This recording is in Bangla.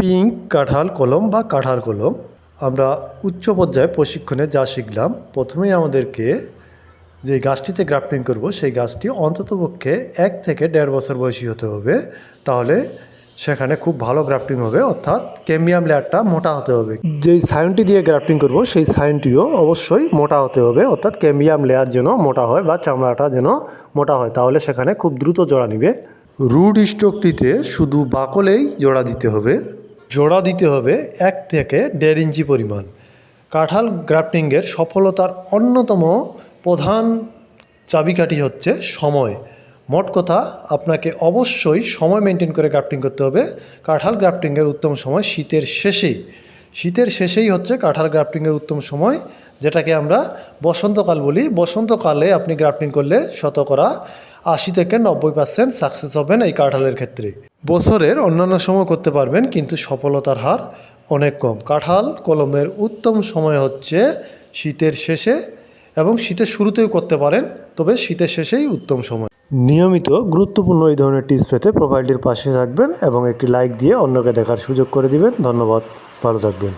পিঙ্ক, কাঁঠাল কলম বা কাঁঠাল কলম। আমরা উচ্চ পর্যায়ে প্রশিক্ষণে যা শিখলাম, প্রথমেই আমাদেরকে যে গাছটিতে গ্রাফটিং করব, সেই গাছটি অন্ততপক্ষে এক থেকে দেড় বছর বয়সী হতে হবে। তাহলে সেখানে খুব ভালো গ্রাফটিং হবে, অর্থাৎ ক্যাম্বিয়াম লেয়ারটা মোটা হতে হবে। যেই সাইনটি দিয়ে গ্রাফটিং করব, সেই সাইনটিও অবশ্যই মোটা হতে হবে, অর্থাৎ ক্যাম্বিয়াম লেয়ার যেন মোটা হয় বা চামড়াটা যেন মোটা হয়, তাহলে সেখানে খুব দ্রুত জোড়া নিবে। রুট স্টকটিতে শুধু বাকলেই জোড়া দিতে হবে। জোড়া দিতে হবে এক থেকে দেড় ইঞ্চি পরিমাণ। কাঁঠাল গ্রাফটিংয়ের সফলতার অন্যতম প্রধান চাবিকাঠি হচ্ছে সময়। মোট কথা, আপনাকে অবশ্যই সময় মেনটেন করে গ্রাফটিং করতে হবে। কাঁঠাল গ্রাফটিংয়ের উত্তম সময় শীতের শেষেই। শীতের শেষেই হচ্ছে কাঁঠাল গ্রাফটিংয়ের উত্তম সময়, যেটাকে আমরা বসন্তকাল বলি। বসন্তকালে আপনি গ্রাফটিং করলে শতকরা আশি থেকে নব্বই পার্সেন্ট সাকসেস হবেন এই কাঁঠালের ক্ষেত্রে। বছরের অন্যান্য সময় করতে পারবেন, কিন্তু সফলতার হার অনেক কম। কাঁঠাল কলমের উত্তম সময় হচ্ছে শীতের শেষে এবং শীতের শুরুতেও করতে পারেন, তবে শীতের শেষেই উত্তম সময়। নিয়মিত গুরুত্বপূর্ণ এই ধরনের টিপস পেতে প্রোফাইলটির পাশে থাকবেন এবং একটি লাইক দিয়ে অন্যকে দেখার সুযোগ করে দিবেন। ধন্যবাদ। ভালো থাকবেন।